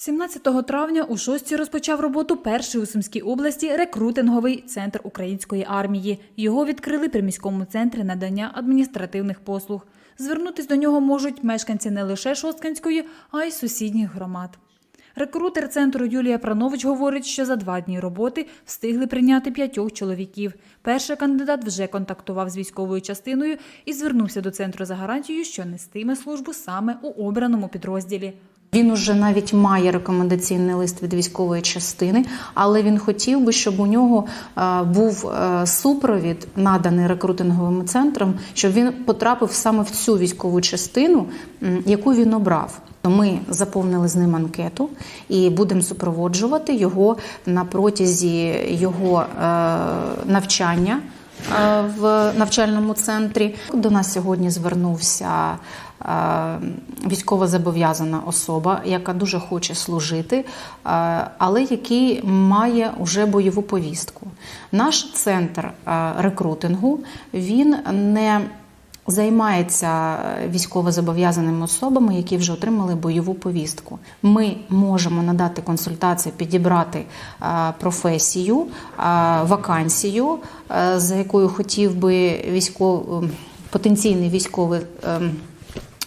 17 травня у шостій розпочав роботу перший у Сумській області рекрутинговий центр української армії. Його відкрили при міському центрі надання адміністративних послуг. Звернутись до нього можуть мешканці не лише Шостканської, а й сусідніх громад. Рекрутер центру Юлія Пранович говорить, що за два дні роботи встигли прийняти п'ятьох чоловіків. Перший кандидат вже контактував з військовою частиною і звернувся до центру за гарантією, що нестиме службу саме у обраному підрозділі. Він уже навіть має рекомендаційний лист від військової частини, але він хотів би, щоб у нього е, був е, супровід, наданий рекрутинговим центром, щоб він потрапив саме в цю військову частину, яку він обрав. Ми заповнили з ним анкету і будемо супроводжувати його на протязі його е, навчання в навчальному центрі. До нас сьогодні звернувся військово зобов'язана особа, яка дуже хоче служити, е, але який має уже бойову повістку. Наш центр е, рекрутингу він не Займається військовозобов'язаними особами, які вже отримали бойову повістку. Ми можемо надати консультації, підібрати е, професію, е, вакансію, е, за якою хотів би військов... потенційний військовий.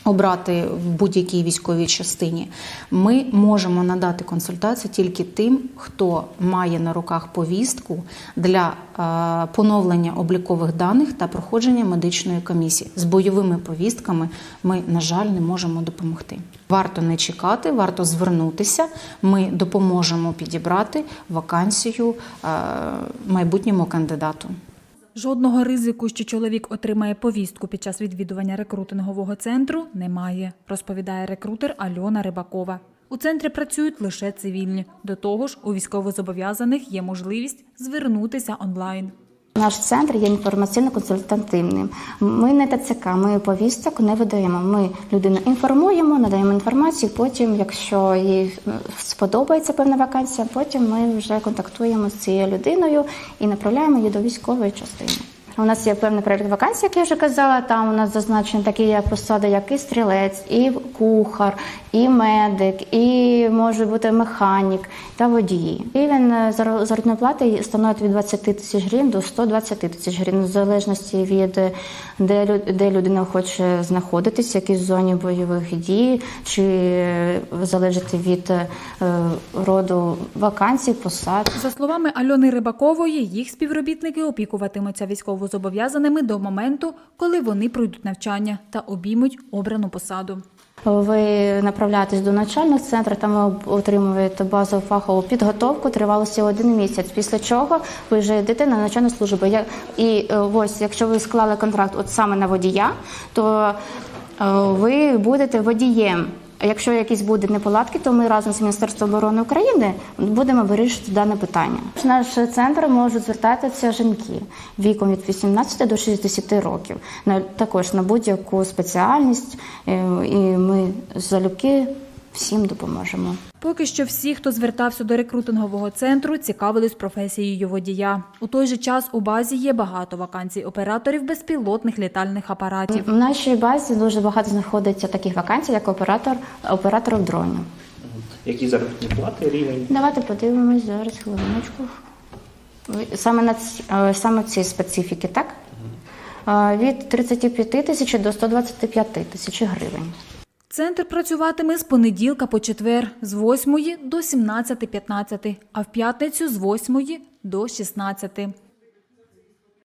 Обрати в будь-якій військовій частині, ми можемо надати консультацію тільки тим, хто має на руках повістку для е, поновлення облікових даних та проходження медичної комісії. З бойовими повістками ми, на жаль, не можемо допомогти. Варто не чекати, варто звернутися. Ми допоможемо підібрати вакансію е, майбутньому кандидату. Жодного ризику, що чоловік отримає повістку під час відвідування рекрутингового центру, немає, розповідає рекрутер Альона Рибакова. У центрі працюють лише цивільні. До того ж, у військовозобов'язаних є можливість звернутися онлайн. Наш центр є інформаційно-консультативним. Ми не ТЦК, ми повісток не видаємо. Ми людину інформуємо, надаємо інформацію. Потім, якщо їй е, сподобається певна вакансія, потім ми вже контактуємо з цією людиною і направляємо її до військової частини. У нас є певний перелік вакансій, як я вже казала. Там у нас зазначені такі посади, як і стрілець, і кухар, і медик, і може бути механік та водії. Рівень заробітної плати становить від 20 тисяч гривень до 120 тисяч гривень, в залежності від е, де, де людина хоче знаходитись, в якій зоні бойових дій, чи е, залежить від е, роду вакансій, посад. За словами Альони Рибакової, їх співробітники опікуватимуться військовозобов'язаними до моменту, коли вони пройдуть навчання та обіймуть обрану посаду. Ви направляєтесь до навчального центру, там ви отримуєте базову фахову підготовку тривалості один місяць. Після чого ви вже йдете на навчальну службу. І е, ось, якщо ви склали контракт от саме на водія, то е, ви будете водієм. Якщо якісь будуть неполадки, то ми разом з Міністерством оборони України будемо вирішити дане питання. В наш центр можуть звертатися жінки віком від 18 до 60 років. На також на будь-яку спеціальність, е, і ми залюбки всім допоможемо. Поки що всі, хто звертався до рекрутингового центру, цікавились професією водія. У той же час у базі є багато вакансій операторів безпілотних літальних апаратів. В нашій базі дуже багато знаходиться таких вакансій, як оператор операторів дронів. Які заробітні плати, рівень? Давайте подивимось зараз хвилиночку. Саме на ці- е, саме ці специфіки, так? Е, Від 35 тисяч до 125 тисяч гривень. Центр працюватиме з понеділка по четвер з 8 до 17.15, а в п'ятницю з 8 до 16.